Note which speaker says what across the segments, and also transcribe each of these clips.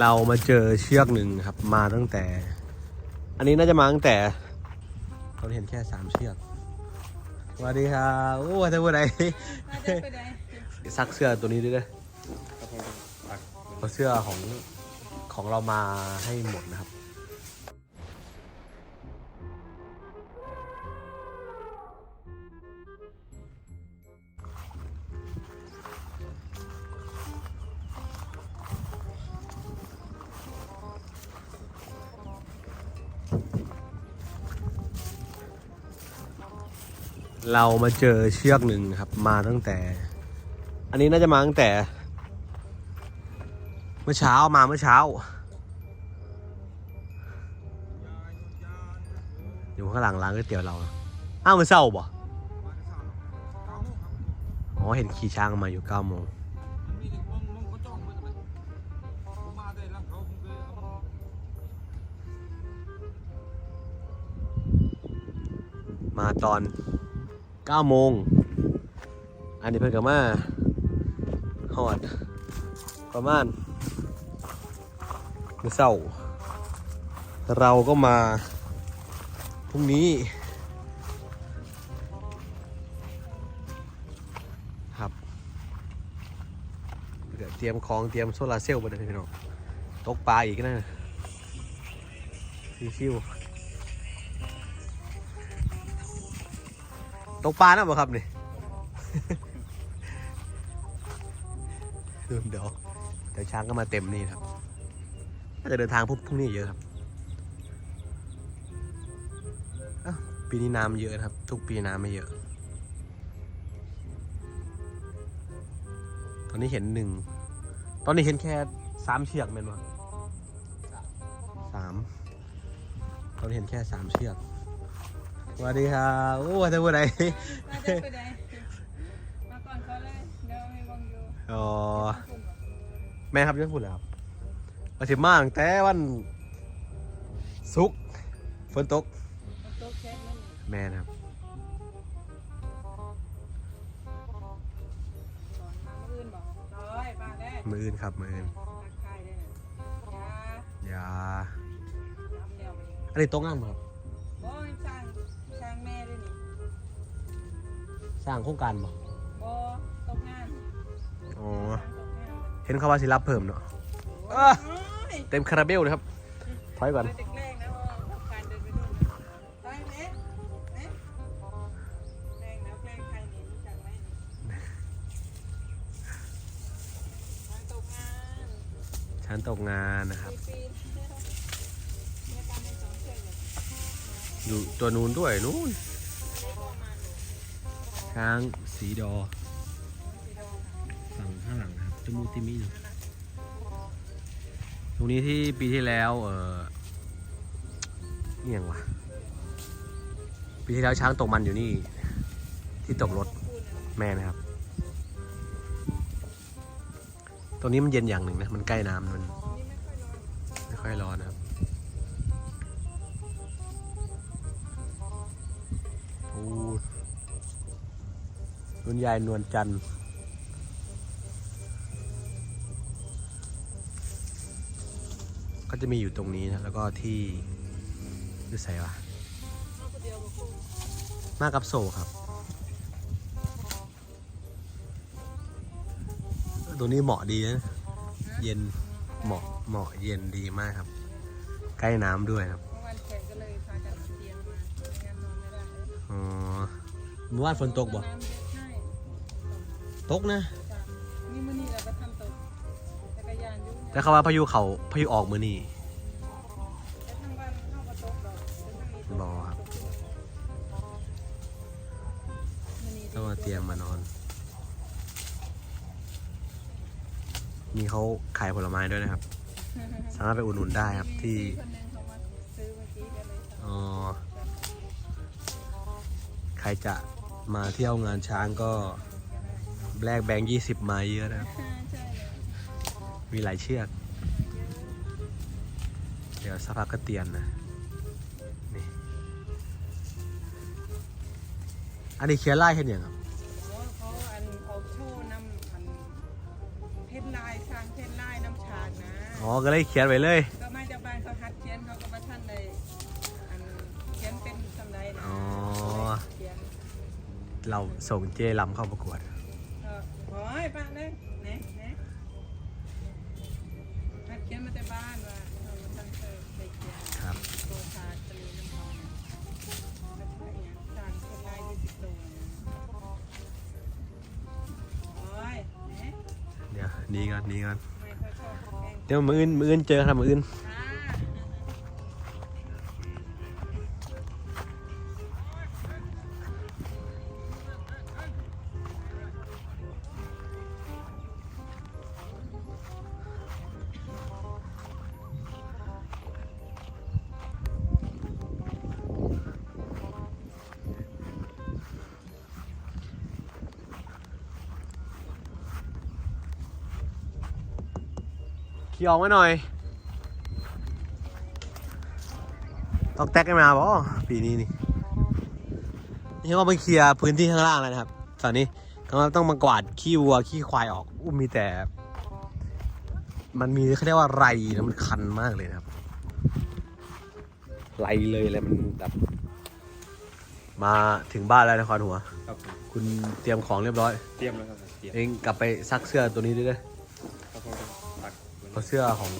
Speaker 1: เรามาเจอเชือกหนึ่งครับ มาตั้งแต่ อันนี้น่าจะมาตั้งแต่เราเห็นแค่สามเชือกสวัสดีครับโอ้ท่านผู้ใด
Speaker 2: ไปไหน
Speaker 1: ซักเสื้อตัวนี้ด้วยนะเอาเสื้อของของเรามาให้หมดนะครับ เรามาเจอเชือกหนึ่งครับ มาตั้งแต่ อันนี้น่าจะมาตั้งแต่ เมื่อเช้ามาเมื่อเช้า อยู่ข้างหลังร้านก๋วยเตี๋ยวเรา อ้าวมันเศร้าบ่อ๋อเห็นขี่ช้างมาอยู่เก้าโมง มาตอนเก้าโมง อันนี้เพิ่นกับมาหอด ประมาณมื้อเศร้าเราก็มาพรุ่งนี้ครับเดี๋ยวเตรียมของเตรียมโซลาร์เซลล์ไปเลยพี่น้องตกปลาอีกนะชิวๆ ตกปลานะบ่ครับนี่ เดี๋ยวเดี๋ยวช้างก็มาเต็มนี่ครับน่าจะเดินทางพรุ่งพรุ่งนี้เยอะครับปีนี้น้ำเยอะครับ ทุกปีน้ำไม่เยอะ ตอนนี้เห็นหนึ่ง ตอนนี้เห็นแค่สามเชือกแม่นวะสามตอนนี้เห็นแค่สามเชือก สวัสดีครับโอ้ท่านผู้ใด
Speaker 2: มาเดินไปไหนมาก่อนเขาเลยเดี๋ยวมีวงอยู่
Speaker 1: อ๋อ
Speaker 2: คุณบอก
Speaker 1: แม่ครับยังพูดเลยครับอาทิตย์มาตั้งแต่วันศุกร์ฝนตก
Speaker 2: มันโต๊ะแคสนั่นนี่
Speaker 1: แม่นะครับ
Speaker 2: สอนมาเมื่ออื่นบอกร้อยมาได้
Speaker 1: มืออื่นครับมืออื่น
Speaker 2: ทักทายได้นะยา
Speaker 1: อย่า
Speaker 2: จำเดียวไปเลย
Speaker 1: อันนี้โต๊ะงามบ่ครับ
Speaker 2: บ่
Speaker 1: สร้างโครงการบ่
Speaker 2: บ่ตกงาน
Speaker 1: อ๋อ
Speaker 2: ตกงาน
Speaker 1: เห็นเขาว่าสิรับเพิ่มเนาะ
Speaker 2: โอ้ย
Speaker 1: เต็มคาราเบลเลยครับถอยก่อน
Speaker 2: ไปแรกๆนะว่าทำการเดินไปนู่นนะไปเน็ตเน็ตแรงนะเพลงไทยนี่รู้จักไหมนี่ไปตกงาน
Speaker 1: ชั้นตกงานนะครับ
Speaker 2: ปีปีมีการเป็นสองเชือกเลย
Speaker 1: อยู่ตัวนู้นด้วยนู้น
Speaker 2: เรียกว่ามัน
Speaker 1: ช้างสีดอ
Speaker 2: สั่ง
Speaker 1: ข้างหลังนะครับจมูกติมิอยู่ตรงนี้ที่ปีที่แล้วเออเอียงวะปีที่แล้วช้างตกมันอยู่นี่ ที่ตกรถแม่นะครับ ตรงนี้มันเย็นอย่างหนึ่งนะ มันใกล้น้ำมั
Speaker 2: น
Speaker 1: ไม่ค่อยร้อนนะครับโอ้ คุณยายนวลจันทร์ก็จะมีอยู่ตรงนี้นะ แล้วก็ที่ดูใส่วะ
Speaker 2: เอาคนเดียวมาพูด
Speaker 1: มากับโซครับ ตัวนี้เหมาะดีนะ เย็นเหมาะเหมาะเย็นดีมากครับ ใกล้น้ำด้วยครับ
Speaker 2: เมื่อวันแข่งก็เลยพากันเตรียมมาไม่งั้นนอนไม่ได้เลย
Speaker 1: อ๋อเมื่อวานฝนตกบ่
Speaker 2: น้ำเยอะใช่
Speaker 1: ตกนะ
Speaker 2: จ้ะนี่มื่อนี้เราก็ทำตกจักรยานอยุ่ง
Speaker 1: แต่เขาว่าพายุเขาพายุออกมือนี่
Speaker 2: แต่ทางบ้านเข้ามาตกดอกแต่ทางนี้
Speaker 1: บ่ครับ
Speaker 2: มื้อนี้
Speaker 1: ต้องมาเตรียมมานอน มีเขาขายผลไม้ด้วยนะครับ สามารถไปอุดหนุนได้ครับที่
Speaker 2: มีคนหนึงเขามาซื้อเมื่อกี้ก็เลยสั่ง
Speaker 1: อ๋อ ใครจะมาเที่ยวงานช้างก็ แลกแบงค์ยี่สิบมาเยอะนะครับ
Speaker 2: ใช่เลย
Speaker 1: มีหลายเชือก เดี๋ยวสักพักก็เตียนนะ นี่ อันนี้เคียร์ไล่เห็นอย่างครับ
Speaker 2: เพราะเขาอันเอาโชว์น้ำอันเพชรลายสร้างเพชรลายน้ำชาญนะ
Speaker 1: ออ๋อ ก็เลยเขียนไว้เลย
Speaker 2: ก็มาจากบ้านเขาหัดเขียนเขาก็มาท่านได้อันเขียนเป็นสำไรนะ
Speaker 1: อ๋อ
Speaker 2: เขียน
Speaker 1: เราส่งเจลำเข้าประกวด
Speaker 2: เออ โอ้ยป้าเลยเนะเนะหัดเขียนมาแต่บ้านว่าเราตั้งใจไปเขียน
Speaker 1: ครับ
Speaker 2: โตชาตะลีน้ำทองแล้วก็อย่างสร้างคนลายที่สิบตัวโอ้ยเนะ
Speaker 1: เดี๋ยวหนี่ก่อนหนี่ก่อน
Speaker 2: ไม่ค่อยชอบแกง
Speaker 1: เดี๋ยวมืออื่นมืออื่นเจอครับมืออื่น
Speaker 2: อ่า
Speaker 1: ขี่ออกไว้หน่อย ตอกแตกกันมาบ่ปีนี้นี่นี่ก็ไปเคลียร์พื้นที่ข้างล่างแล้วนะครับ ตอนนี้ก็ต้องมากวาดขี้วัวขี้ควายออกอุ้มมีแต่ มันมีเขาเรียกว่าไรนะมันคันมากเลยนะครับ ไรเลยเลยมันแบบมาถึงบ้านแล้วนครหัว
Speaker 3: ครับผม
Speaker 1: คุณเตรียมของเรียบร้อย
Speaker 3: เตรียมแล้วครับเตรียม
Speaker 1: เองกลับไปซักเสื้อตัวนี้ด้วยเด้อ
Speaker 3: ครับผมตัก
Speaker 1: เพราะเสื้อของ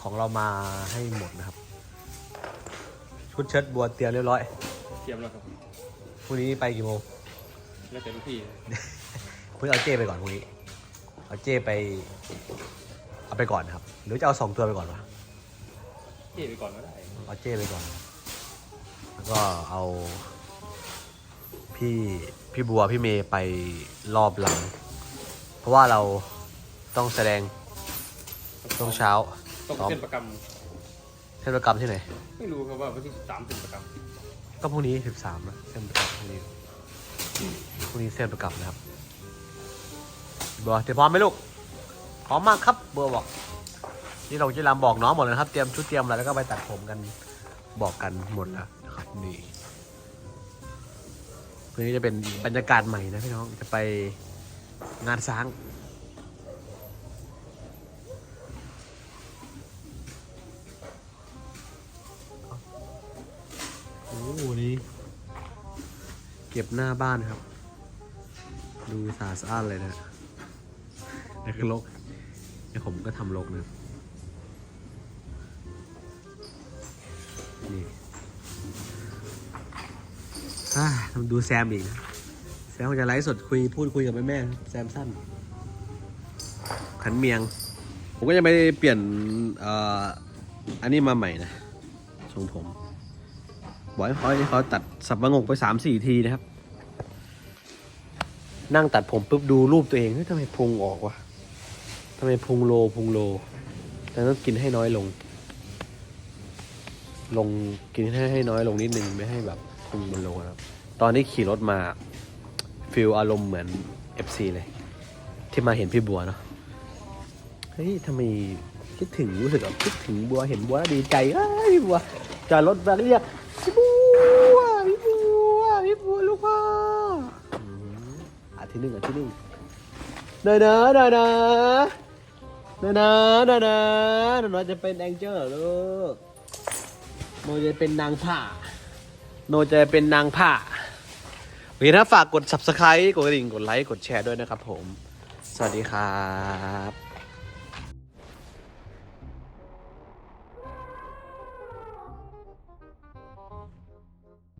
Speaker 1: ของเรามาให้หมดนะครับ ชุดเชิ้ตบัวเตรียมเรียบร้อย
Speaker 3: เตรียมแล้วครับ
Speaker 1: พรุ่งนี้ไปกี่โมง
Speaker 3: แล้วแต่ลูกพี่
Speaker 1: พรุ่งนี้เอาเจ้ไปก่อนพรุ่งนี้ เอาเจ้ไป เอาไปก่อนครับ หรือจะเอาสองตัวไปก่อนวะ
Speaker 3: เท่ไปก่อนก็ได้
Speaker 1: เอาเจ้ไปก่อน แล้วก็เอา พี่พี่บัวพี่เมย์ไปรอบหลัง เพราะว่าเราต้องแสดง ช่วงเช้า
Speaker 3: ต้อง
Speaker 1: ซ้อม
Speaker 3: เส้นประก
Speaker 1: เทศกรรมที่ไหนำ
Speaker 3: ไม่รู้ครับว่าวันที่สามเส้นประก
Speaker 1: ก็พรุ่งนี้สิบสามนะเส้นประกับพรุ่งนี้พรุ่งนี้เส้นประกับนะครับบัวเตรียมพร้อมไหมลูกพร้อมมากครับบัวบอกนี่เราจะรำบอกน้องหมดเลยนะครับ เตรียมชุดเตรียมอะไรแล้วก็ไปตัดผมกันบอกกันหมดแล้วนะครับนี่วันนี้จะเป็นบรรยากาศใหม่นะพี่น้องจะไปงานช้าง โอ้โหนี่เก็บหน้าบ้านครับ ดูสะอาดสะอานเลยนะนี่คือลกเดี๋ยวผมก็ทำลกนะนี่อ่าดูแซมอีกนะแซมเขาจะไลฟ์สดคุยพูดคุยกับแม่แม่แซมสั้น ขันเมียง ผมก็จะไปเปลี่ยนอออันนี้มาใหม่นะทรงผม บอกให้เขาให้เขาตัดสับประงกไปสามสี่ทีนะครับ นั่งตัดผมปุ๊บดูรูปตัวเองเฮ้ยทำไมพุงออกวะทำไมพุงโลพุงโล แต่ต้องกินให้น้อยลง ลงกินให้ให้น้อยลงนิดนึงไม่ให้แบบพุงมันโลนะครับ ตอนนี้ขี่รถมาฟิลอารมณ์เหมือน FC เลย ที่มาเห็นพี่บัวเนาะเฮ้ยทำไมคิดถึงรู้สึกแบบคิดถึงบัวเห็นบัวแล้วดีใจเอ้ยพี่บัวจอดรถมาเรียก ที่หนึ่งอะที่หนึ่งเนยนะเนยนะเนยนะเนยนะหนูน้อยจะเป็นแองเจิลเหรอลูกโนจะเป็นนางผ้าโนจะเป็นนางผ้าโอเคนะฝากกด subscribe กดกระดิ่งกดไลค์กดแชร์ด้วยนะครับผม สวัสดีครับ